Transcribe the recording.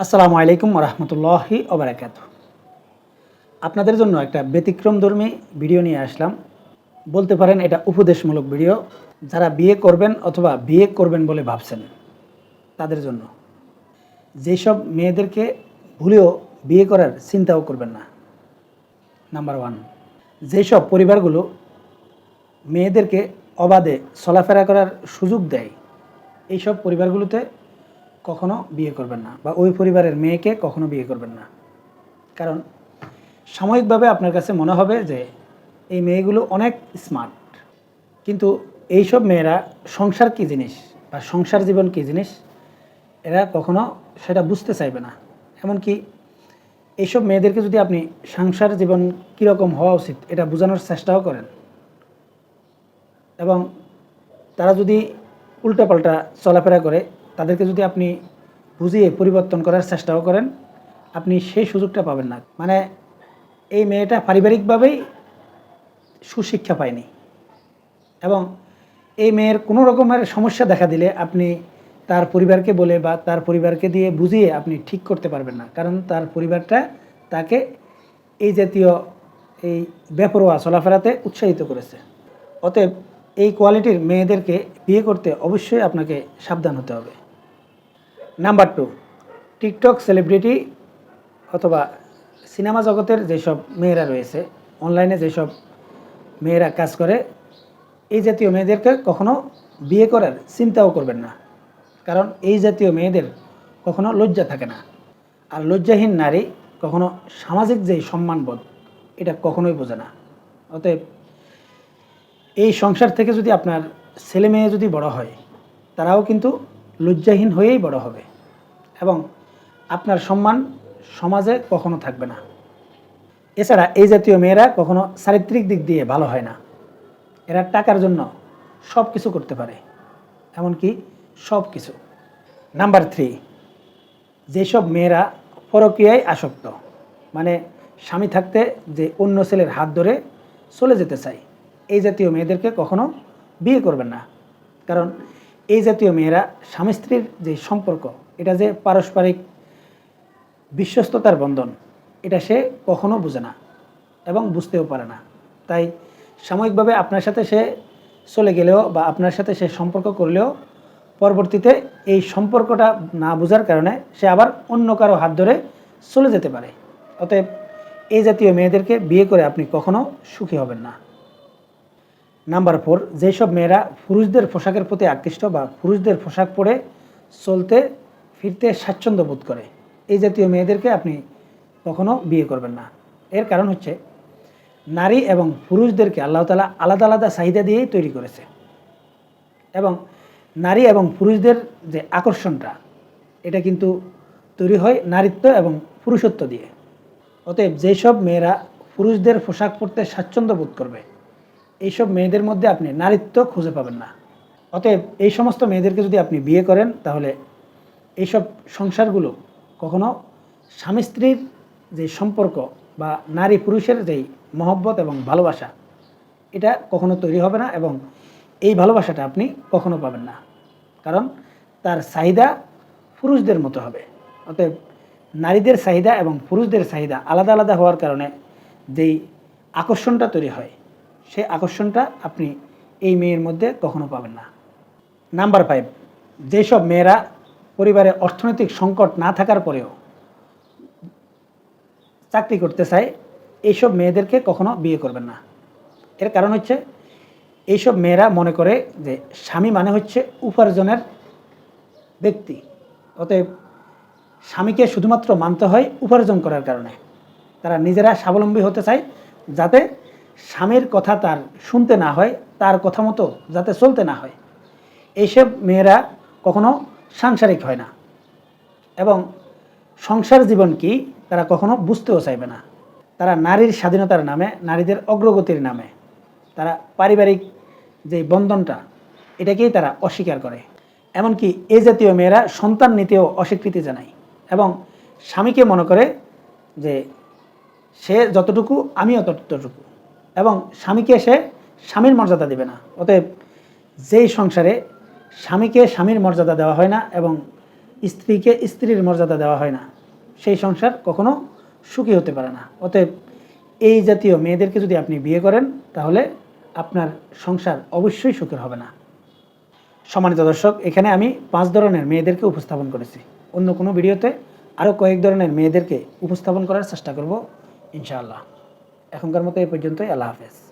আসসালামু আলাইকুম রহমতুল্লাহি ওবরাকাত। আপনাদের জন্য একটা ব্যতিক্রমধর্মী ভিডিও নিয়ে আসলাম। বলতে পারেন এটা উপদেশমূলক ভিডিও। যারা বিয়ে করবেন অথবা বিয়ে করবেন বলে ভাবছেন, তাদের জন্য। যেসব মেয়েদেরকে ভুলেও বিয়ে করার চিন্তাও করবেন না। নাম্বার ওয়ান, যেসব পরিবারগুলো মেয়েদেরকে অবাধে চলাফেরা করার সুযোগ দেয়, এইসব পরিবারগুলোতে কখনো বিয়ে করবেন না বা ওই পরিবারের মেয়েকে কখনো বিয়ে করবেন না। কারণ সাময়িকভাবে আপনার কাছে মনে হবে যে এই মেয়েগুলো অনেক স্মার্ট কিন্তু এইসব মেয়েরা সংসার কী জিনিস বা সংসার জীবন কী জিনিস, এরা কখনো সেটা বুঝতে চাইবে না। এমনকি এইসব মেয়েদেরকে যদি আপনি সংসার জীবন কীরকম হওয়া উচিত এটা বোঝানোর চেষ্টাও করেন। এবং তারা যদি উল্টাপাল্টা চলাফেরা করে তাদেরকে যদি আপনি বুঝিয়ে পরিবর্তন করার চেষ্টাও করেন, আপনি সেই সুযোগটা পাবেন না। মানে এই মেয়েটা পারিবারিকভাবেই সুশিক্ষা পায়নি এবং এই মেয়ের কোনো রকমের সমস্যা দেখা দিলে আপনি তার পরিবারকে বলে বা তার পরিবারকে দিয়ে বুঝিয়ে আপনি ঠিক করতে পারবেন না। কারণ তার পরিবারটা তাকে এই জাতীয় এই বেপরোয়া চলাফেরাতে উৎসাহিত করেছে। অতএব এই কোয়ালিটির মেয়েদেরকে বিয়ে করতে অবশ্যই আপনাকে সাবধান হতে হবে। নাম্বার টু টিকটক সেলিব্রিটি অথবা সিনেমা জগতের যেসব মেয়েরা রয়েছে অনলাইনে যেসব মেয়েরা কাজ করে, এই জাতীয় মেয়েদেরকে কখনো বিয়ে করার চিন্তাও করবেন না। কারণ এই জাতীয় মেয়েদের কখনো লজ্জা থাকে না। আর লজ্জাহীন নারী কখনো সামাজিক যেই সম্মানবোধ, এটা কখনোই বোঝে না। অতএব এই সংসার থেকে যদি আপনার ছেলে মেয়ে যদি বড় হয়, তারাও কিন্তু লজ্জাহীন হয়েই বড় হবে। এবং আপনার সম্মান সমাজে কখনো থাকবে না। এছাড়া এই জাতীয় মেয়েরা কখনো চারিত্রিক দিক দিয়ে ভালো হয় না। এরা টাকার জন্য সব কিছু করতে পারে, এমনকি সব কিছু নাম্বার থ্রি, যেসব মেয়েরা পরকীয়ায় আসক্ত মানে স্বামী থাকতে যে অন্য ছেলের হাত ধরে চলে যেতে চায়, এই জাতীয় মেয়েদেরকে কখনো বিয়ে করবেন না। কারণ এই জাতীয় মেয়েরা স্বামী স্ত্রীর যে সম্পর্ক, এটা যে পারস্পরিক বিশ্বস্ততার বন্ধন, এটা সে কখনো বোঝে না এবং বুঝতেও পারে না। তাই সাময়িকভাবে আপনার সাথে সে চলে গেলেও বা আপনার সাথে সে সম্পর্ক করলেও পরবর্তীতে এই সম্পর্কটা না বোঝার কারণে সে আবার অন্য কারও হাত ধরে চলে যেতে পারে। অতএব এই জাতীয় মেয়েদেরকে বিয়ে করে আপনি কখনো সুখী হবেন না। নাম্বার ফোর, যেসব মেয়েরা পুরুষদের পোশাকের প্রতি আকৃষ্ট বা পুরুষদের পোশাক পরে চলতে, ফিরতে স্বাচ্ছন্দ্য বোধ করে, এই জাতীয় মেয়েদেরকে আপনি কখনো বিয়ে করবেন না। এর কারণ হচ্ছে, নারী এবং পুরুষদেরকে আল্লাহ তালা আলাদা আলাদা চাহিদা দিয়েই তৈরি করেছে। এবং নারী এবং পুরুষদের যে আকর্ষণটা, এটা কিন্তু তৈরি হয় নারীত্ব এবং পুরুষত্ব দিয়ে। অতএব যেসব মেয়েরা পুরুষদের পোশাক পরতে স্বাচ্ছন্দ্য বোধ করবে এইসব মেয়েদের মধ্যে আপনি নারীত্ব খুঁজে পাবেন না। অতএব এই সমস্ত মেয়েদেরকে যদি আপনি বিয়ে করেন, তাহলে এইসব সংসারগুলো কখনো স্বামী স্ত্রীর যে সম্পর্ক বা নারী পুরুষের যেই মহব্বত এবং ভালোবাসা, এটা কখনো তৈরি হবে না এবং এই ভালোবাসাটা আপনি কখনো পাবেন না। কারণ তার চাহিদা পুরুষদের মতো হবে। অতএব নারীদের চাহিদা এবং পুরুষদের চাহিদা আলাদা আলাদা হওয়ার কারণে যেই আকর্ষণটা তৈরি হয় সেই আকর্ষণটা আপনি এই মেয়ের মধ্যে কখনো পাবেন না। নাম্বার ফাইভ যেসব মেয়েরা পরিবারে অর্থনৈতিক সংকট না থাকার পরেও চাকরি করতে চায় এইসব মেয়েদেরকে কখনো বিয়ে করবেন না। এর কারণ হচ্ছে এইসব মেয়েরা মনে করে যে স্বামী মানে হচ্ছে উপার্জনের ব্যক্তি। অতএব স্বামীকে শুধুমাত্র মানতে হয় উপার্জন করার কারণে। তারা নিজেরা স্বাবলম্বী হতে চায় যাতে স্বামীর কথা তার শুনতে না হয়, তার কথা মতো যাতে চলতে না হয়। এইসব মেয়েরা কখনো সাংসারিক হয় না এবং সংসার জীবন কি তারা কখনো বুঝতেও চাইবে না। তারা নারীর স্বাধীনতার নামে, নারীদের অগ্রগতির নামে, তারা পারিবারিক যে বন্ধনটা, এটাকেই তারা অস্বীকার করে। এমনকি এই জাতীয় মেয়েরা সন্তান নিতেও অস্বীকৃতি জানায় এবং স্বামীকে মনে করে যে সে যতটুকু, আমিও ততটুকু। এবং স্বামীকে সে স্বামীর মর্যাদা দেবে না। অতএব যেই সংসারে স্বামীকে স্বামীর মর্যাদা দেওয়া হয় না এবং স্ত্রীকে স্ত্রীর মর্যাদা দেওয়া হয় না, সেই সংসার কখনো সুখী হতে পারে না। অতএব এই জাতীয় মেয়েদেরকে যদি আপনি বিয়ে করেন, তাহলে আপনার সংসার অবশ্যই সুখের হবে না। সম্মানিত দর্শক, এখানে আমি পাঁচ ধরনের মেয়েদেরকে উপস্থাপন করেছি। অন্য কোনো ভিডিওতে আরও কয়েক ধরনের মেয়েদেরকে উপস্থাপন করার চেষ্টা করব, ইনশাআল্লাহ। এখনকার মতো এই পর্যন্তই আল্লাহ হাফেজ।